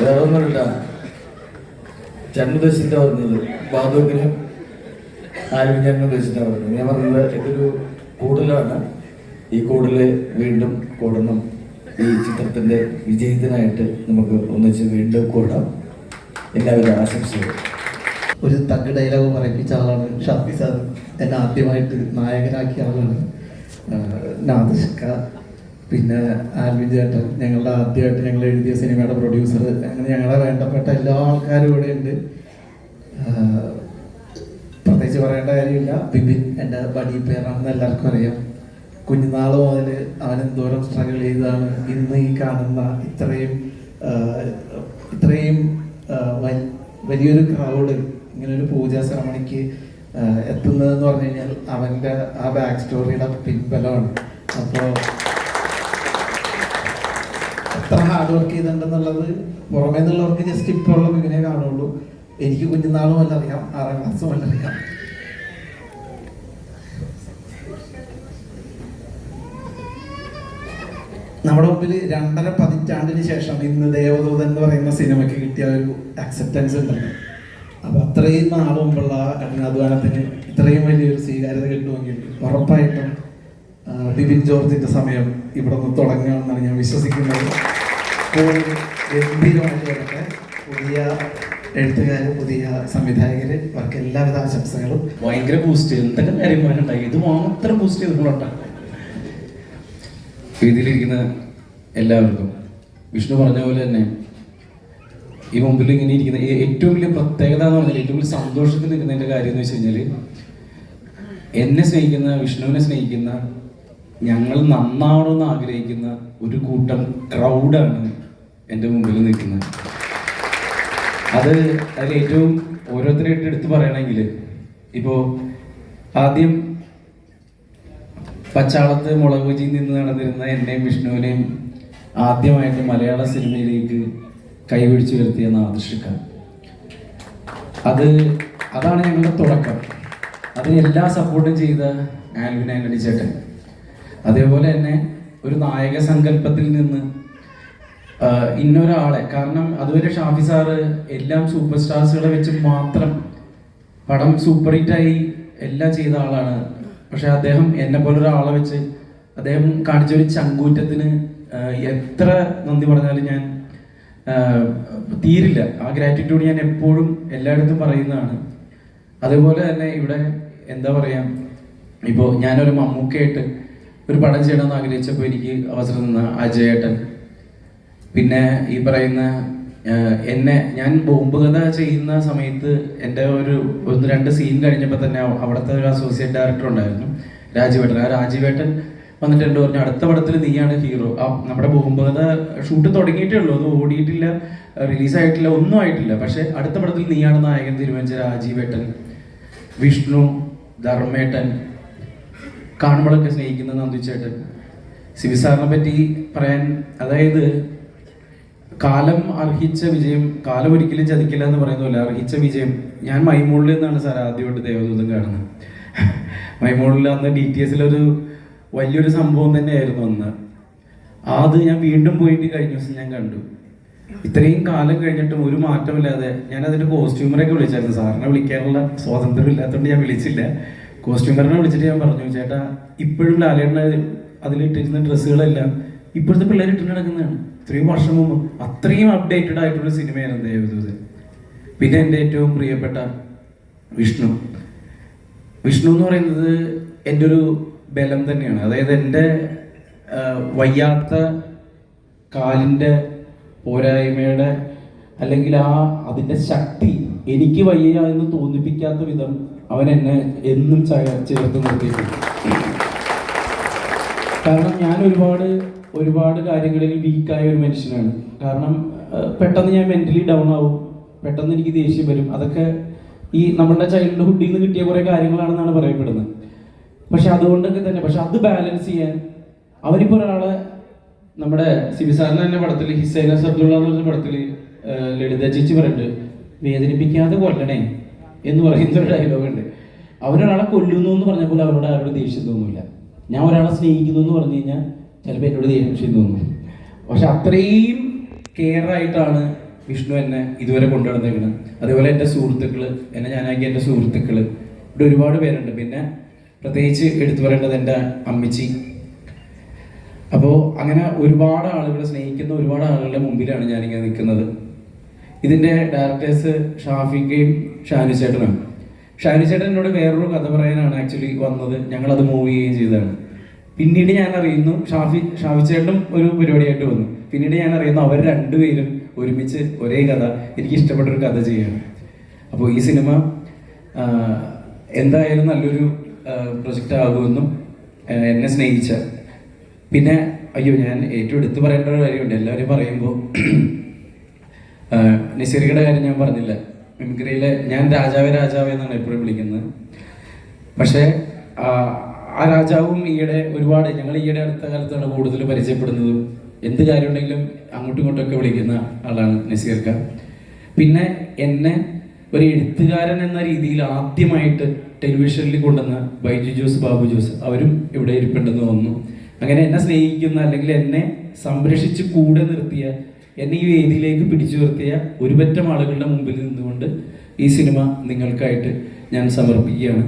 വേറൊന്നുമില്ല ജന്മദേശത്തെ പറഞ്ഞത് ബാധുവിനും ആരും ജന്മദേശത്താണ് പറഞ്ഞത് ഞാൻ പറഞ്ഞത് ഇതൊരു കൂടലാണ്. ഈ കൂടുതൽ വീണ്ടും കൂടണം. ഈ ചിത്രത്തിന്റെ വിജയത്തിനായിട്ട് നമുക്ക് ഒന്നിച്ച് വീണ്ടും കൂടാം. എല്ലാവരും ആശംസകൾ ഒരു തഗ് ഡയലോഗ് പറയിപ്പിച്ച ആളാണ് ഷാഫി സാർ എന്നെ ആദ്യമായിട്ട് നായകനാക്കിയ ആളാണ് നാദിഷ്ക പിന്നെ ആൽവിൻ ചേട്ടൻ ഞങ്ങളുടെ ആദ്യമായിട്ട് ഞങ്ങൾ എഴുതിയ സിനിമയുടെ പ്രൊഡ്യൂസർ അങ്ങനെ ഞങ്ങളെ വേണ്ടപ്പെട്ട എല്ലാ ആൾക്കാരും ഇവിടെ ഉണ്ട്. പ്രത്യേകിച്ച് പറയേണ്ട കാര്യമില്ല. ബിബിൻ എന്റെ ബഡി പേരാണെന്ന് എല്ലാവർക്കും അറിയാം. കുഞ്ഞുനാൾ മുതൽ അവൻ എന്തോരം സ്ട്രഗിൾ ചെയ്താണ്. ഇന്ന് ഈ കാണുന്ന ഇത്രയും ഇത്രയും വലിയൊരു ക്രൗഡ് ഇങ്ങനെ ഒരു പൂജാ ശ്രമണിക്ക് എത്തുന്നതെന്ന് പറഞ്ഞു കഴിഞ്ഞാൽ അവന്റെ ആ ബാക്ക് സ്റ്റോറിയുടെ പിൻബലമാണ്. അപ്പോൾ എത്ര ഹാർഡ് വർക്ക് ചെയ്തിട്ടുണ്ടെന്നുള്ളത് പുറമേ നിന്നുള്ളവർക്ക് ജസ്റ്റ് ഇപ്പോൾ ഉള്ള ബിബിനെ കാണുള്ളൂ. എനിക്ക് കുഞ്ഞുനാളും വല്ല അറിയാം ആറാം ക്ലാസ്സും വല്ല അറിയാം. നമ്മുടെ മുമ്പിൽ രണ്ടര പതിറ്റാണ്ടിന് ശേഷം ഇന്ന് ദേവദൂതൻ എന്ന് പറയുന്ന സിനിമയ്ക്ക് കിട്ടിയ ഒരു അക്സെപ്റ്റൻസ് ഉണ്ടല്ലോ. അപ്പൊ അത്രയും നാൾ മുമ്പുള്ള കഠിനാധ്വാനത്തിന് ഇത്രയും വലിയൊരു സ്വീകാര്യത കിട്ടുമെങ്കിൽ ഉറപ്പായിട്ടും ബിബിൻ ജോർജിന്റെ സമയം ഇവിടെ നിന്ന് തുടങ്ങുമെന്നാണ് ഞാൻ വിശ്വസിക്കുന്നത്. കൂടുതൽ ഗംഭീരമായിട്ട് വരട്ടെ. പുതിയ എഴുത്തുകാർ പുതിയ സംവിധായകർ അവർക്ക് എല്ലാവിധ ആശംസകളും. ഭയങ്കര ബൂസ്റ്റ് എന്തൊക്കെ കാര്യമാരുണ്ടായി ഇത് മാത്രം ബൂസ്റ്റ് ചെയ്തിട്ടുള്ളതാണ് വേദിയിലിരിക്കുന്ന എല്ലാവർക്കും വിഷ്ണു പറഞ്ഞ പോലെ തന്നെ ഈ മുമ്പിൽ ഇങ്ങനെ ഇരിക്കുന്ന ഏറ്റവും വലിയ പ്രത്യേകത എന്ന് പറഞ്ഞാൽ ഏറ്റവും വലിയ സന്തോഷത്തിൽ ഇരിക്കുന്നതിന്റെ കാര്യം എന്ന് വെച്ച് കഴിഞ്ഞാൽ എന്നെ സ്നേഹിക്കുന്ന വിഷ്ണുവിനെ സ്നേഹിക്കുന്ന ഞങ്ങൾ നന്നാവണമെന്ന് ആഗ്രഹിക്കുന്ന ഒരു കൂട്ടം ക്രൗഡാണ് എന്റെ മുമ്പിൽ നിൽക്കുന്നത്. അത് അതിൽ ഏറ്റവും ഓരോരുത്തരായിട്ട് എടുത്തു പറയണമെങ്കിൽ ഇപ്പോൾ ആദ്യം പച്ചാളത്ത് മുളക് ബജിയിൽ നിന്ന് നടന്നിരുന്ന എന്നെയും വിഷ്ണുവിനെയും ആദ്യമായിട്ട് മലയാള സിനിമയിലേക്ക് കൈപിടിച്ചു വരുത്തിയ നാദൃഷിക്ക അത് അതാണ് ഞങ്ങളുടെ തുടക്കം. അതിന് എല്ലാ സപ്പോർട്ടും ചെയ്ത ആൽവിൻ ആന്റണി ചേട്ടൻ. അതേപോലെ തന്നെ ഒരു നായക സങ്കല്പത്തിൽ നിന്ന് ഇന്നൊരാളെ. കാരണം അതുവരെ ഷാഫി സാറ് എല്ലാം സൂപ്പർ സ്റ്റാർസുകളെ വെച്ച് മാത്രം പടം സൂപ്പർ ഹിറ്റ് ആയി എല്ലാം ചെയ്ത ആളാണ്. പക്ഷെ അദ്ദേഹം എന്നെ പോലെ ഒരാളെ വെച്ച് അദ്ദേഹം കാണിച്ച ഒരു ചങ്കൂറ്റത്തിന് എത്ര നന്ദി പറഞ്ഞാലും ഞാൻ തീരില്ല. ആ ഗ്രാറ്റിറ്റ്യൂഡ് ഞാൻ എപ്പോഴും എല്ലായിടത്തും പറയുന്നതാണ്. അതുപോലെ തന്നെ ഇവിടെ എന്താ പറയാ ഇപ്പോൾ ഞാനൊരു മമ്മൂക്കയായിട്ട് ഒരു പടം ചെയ്യണമെന്ന് ആഗ്രഹിച്ചപ്പോൾ എനിക്ക് അവസരം തന്ന അജയേട്ടൻ. പിന്നെ ഈ പറയുന്ന എന്നെ ഞാൻ ബോംബ് കഥ ചെയ്യുന്ന സമയത്ത് എന്റെ ഒരു ഒന്ന് രണ്ട് സീൻ കഴിഞ്ഞപ്പോൾ തന്നെ അവ- അവിടുത്തെ ഒരു അസോസിയേറ്റ് ഡയറക്ടർ ഉണ്ടായിരുന്നു രാജീവേട്ടൻ. ആ രാജീവേട്ടൻ വന്നിട്ട് എന്നോട് പറഞ്ഞു അടുത്ത പടത്തിൽ നീയാണ് ഹീറോ ആ നമ്മുടെ ബോംബ് കഥ ഷൂട്ട് തുടങ്ങിയിട്ടേ ഉള്ളൂ. അത് ഓടിയിട്ടില്ല റിലീസായിട്ടില്ല ഒന്നും ആയിട്ടില്ല. പക്ഷേ അടുത്ത പടത്തിൽ നീയാണ് നായകൻ തീരുമാനിച്ച രാജീവേട്ടൻ വിഷ്ണു ധർമ്മേട്ടൻ കാണുമ്പോഴൊക്കെ സ്നേഹിക്കുന്ന നന്ദിച്ചേട്ടൻ. സിബി സാറിനെ പറ്റി പറയാൻ അതായത് കാലം അർഹിച്ച വിജയം കാലം ഒരിക്കലും ചതിക്കില്ല എന്ന് പറയുന്നില്ല അർഹിച്ച വിജയം. ഞാൻ മൈമൂളിൽ നിന്നാണ് സാർ ആദ്യമായിട്ട് ദേവദൂതം കാണുന്നത്. മൈമൂളിൽ അന്ന് ഡി ടി എസിലൊരു വലിയൊരു സംഭവം തന്നെയായിരുന്നു അന്ന്. അത് ഞാൻ വീണ്ടും പോയിട്ട് കഴിഞ്ഞ ദിവസം ഞാൻ കണ്ടു. ഇത്രയും കാലം കഴിഞ്ഞിട്ടും ഒരു മാറ്റമില്ലാതെ ഞാൻ അതിന്റെ കോസ്റ്റ്യൂമറൊക്കെ വിളിച്ചായിരുന്നു. സാറിനെ വിളിക്കാനുള്ള സ്വാതന്ത്ര്യം ഇല്ലാത്തതുകൊണ്ട് ഞാൻ വിളിച്ചില്ല. കോസ്റ്റ്യൂമറിനെ വിളിച്ചിട്ട് ഞാൻ പറഞ്ഞു ചേട്ടാ ഇപ്പോഴും ലാലേട്ടനെ അതിലിട്ടിരുന്ന ഡ്രസ്സുകളെല്ലാം ഇപ്പോഴത്തെ പിള്ളേർ ഇട്ടിട്ട് നടക്കുന്നതാണ്. ഇത്രയും വർഷം മുമ്പ് അത്രയും അപ്ഡേറ്റഡ് ആയിട്ടുള്ള സിനിമയാണ് ദേവദൂതൻ പിന്നെ എന്റെ ഏറ്റവും പ്രിയപ്പെട്ട വിഷ്ണു. വിഷ്ണു എന്ന് പറയുന്നത് എന്റെ ഒരു ബലം തന്നെയാണ്. അതായത് എന്റെ വയ്യാത്ത കാലിന്റെ പോരായ്മയുടെ അല്ലെങ്കിൽ ആ അതിന്റെ ശക്തി എനിക്ക് വയ്യ എന്ന് തോന്നിപ്പിക്കാത്ത വിധം അവൻ എന്നെ എന്നും ചേർത്ത് നിർത്തിയിട്ടുണ്ട് കാരണം ഞാൻ ഒരുപാട് ഒരുപാട് കാര്യങ്ങളിൽ വീക്കായ ഒരു മനുഷ്യനാണ്. കാരണം പെട്ടെന്ന് ഞാൻ മെന്റലി ഡൗൺ ആവും. പെട്ടെന്ന് എനിക്ക് ദേഷ്യം വരും. അതൊക്കെ ഈ നമ്മളുടെ ചൈൽഡ്ഹുഡിൽ നിന്ന് കിട്ടിയ കുറെ കാര്യങ്ങളാണെന്നാണ് പറയപ്പെടുന്നത്. പക്ഷെ അതുകൊണ്ടൊക്കെ തന്നെ പക്ഷെ അത് ബാലൻസ് ചെയ്യാൻ അവരിപ്പോ ഒരാളെ നമ്മുടെ സിബി സാറിന് തന്നെ പടത്തിൽ ഹിസൈന സബ്ദുള്ള എന്ന് പറഞ്ഞ പടത്തിൽ ലളിത ചേച്ചി പറയുന്നുണ്ട് വേദനിപ്പിക്കാതെ കൊല്ലണേ എന്ന് പറയുന്ന ഒരു ഡയലോഗ് ഉണ്ട്. അവരൊരാളെ കൊല്ലുന്നു എന്ന് പറഞ്ഞപ്പോൾ അവരോട് ആരോട് ദേഷ്യം തോന്നില്ല ഞാൻ ഒരാളെ സ്നേഹിക്കുന്നു എന്ന് പറഞ്ഞു കഴിഞ്ഞാൽ ചിലപ്പോൾ എന്നോട് ദേഷ്യം തോന്നും പക്ഷെ അത്രയും കെയർ ആയിട്ടാണ് വിഷ്ണു എന്നെ ഇതുവരെ കൊണ്ടുനടന്നേക്കുന്നത് അതേപോലെ എന്റെ സുഹൃത്തുക്കൾ എന്നെ ഞാനാക്കിയ എന്റെ സുഹൃത്തുക്കൾ ഇവിടെ ഒരുപാട് പേരുണ്ട്. പിന്നെ പ്രത്യേകിച്ച് എടുത്തു പറയേണ്ടത് എന്റെ അമ്മച്ചി. അപ്പോൾ അങ്ങനെ ഒരുപാട് ആളുകളെ സ്നേഹിക്കുന്ന ഒരുപാട് ആളുകളുടെ മുമ്പിലാണ് ഞാനിങ്ങനെ നിൽക്കുന്നത്. ഇതിന്റെ ഡയറക്ടേഴ്സ് ഷാഫിക്കയും ഷാനു ചേട്ടനാണ്. ഷാനു ചേട്ടൻ എന്നോട് വേറൊരു കഥ പറയാനാണ് ആക്ച്വലി വന്നത്. ഞങ്ങളത് മൂവ് ചെയ്യുകയും ചെയ്തതാണ്. പിന്നീട് ഞാൻ അറിയുന്നു ഷാഫി ഷാഫി ചേട്ടനും ഒരു പരിപാടിയായിട്ട് വന്നു. പിന്നീട് ഞാൻ അറിയുന്നു അവർ രണ്ടുപേരും ഒരുമിച്ച് ഒരേ കഥ എനിക്ക് ഇഷ്ടപ്പെട്ട ഒരു കഥ ചെയ്യാണ് അപ്പോൾ ഈ സിനിമ എന്തായാലും നല്ലൊരു പ്രൊജക്റ്റ് ആകുമെന്നും എന്നെ സ്നേഹിച്ച പിന്നെ അയ്യോ ഞാൻ ഏറ്റവും എടുത്തു പറയേണ്ട ഒരു കാര്യമുണ്ട്. എല്ലാവരും പറയുമ്പോൾ നിസരികയുടെ കാര്യം ഞാൻ പറഞ്ഞില്ല. മിമിക്രിയിലെ ഞാൻ രാജാവേ രാജാവേ എന്നാണ് എപ്പോഴും വിളിക്കുന്നത്. പക്ഷേ ആ രാജാവും ഈയിടെ ഒരുപാട് ഞങ്ങൾ ഈയിടെ അടുത്ത കാലത്താണ് കൂടുതൽ പരിചയപ്പെടുന്നതും എന്ത് കാര്യമുണ്ടെങ്കിലും അങ്ങോട്ടും ഇങ്ങോട്ടൊക്കെ വിളിക്കുന്ന ആളാണ് നസീർക്ക പിന്നെ എന്നെ ഒരു എഴുത്തുകാരൻ എന്ന രീതിയിൽ ആദ്യമായിട്ട് ടെലിവിഷനിൽ കൊണ്ടുവന്ന ബൈജു ജോസ് ബാബു ജോസ് അവരും ഇവിടെ ഇരിപ്പുണ്ടെന്ന് തോന്നുന്നു. അങ്ങനെ എന്നെ സ്നേഹിക്കുന്ന അല്ലെങ്കിൽ എന്നെ സംരക്ഷിച്ച് കൂടെ നിർത്തിയ എന്നെ ഈ വേദിയിലേക്ക് പിടിച്ചു നിർത്തിയ ഒരുപറ്റം ആളുകളുടെ മുമ്പിൽ നിന്നുകൊണ്ട് ഈ സിനിമ നിങ്ങൾക്കായിട്ട് ഞാൻ സമർപ്പിക്കുകയാണ്.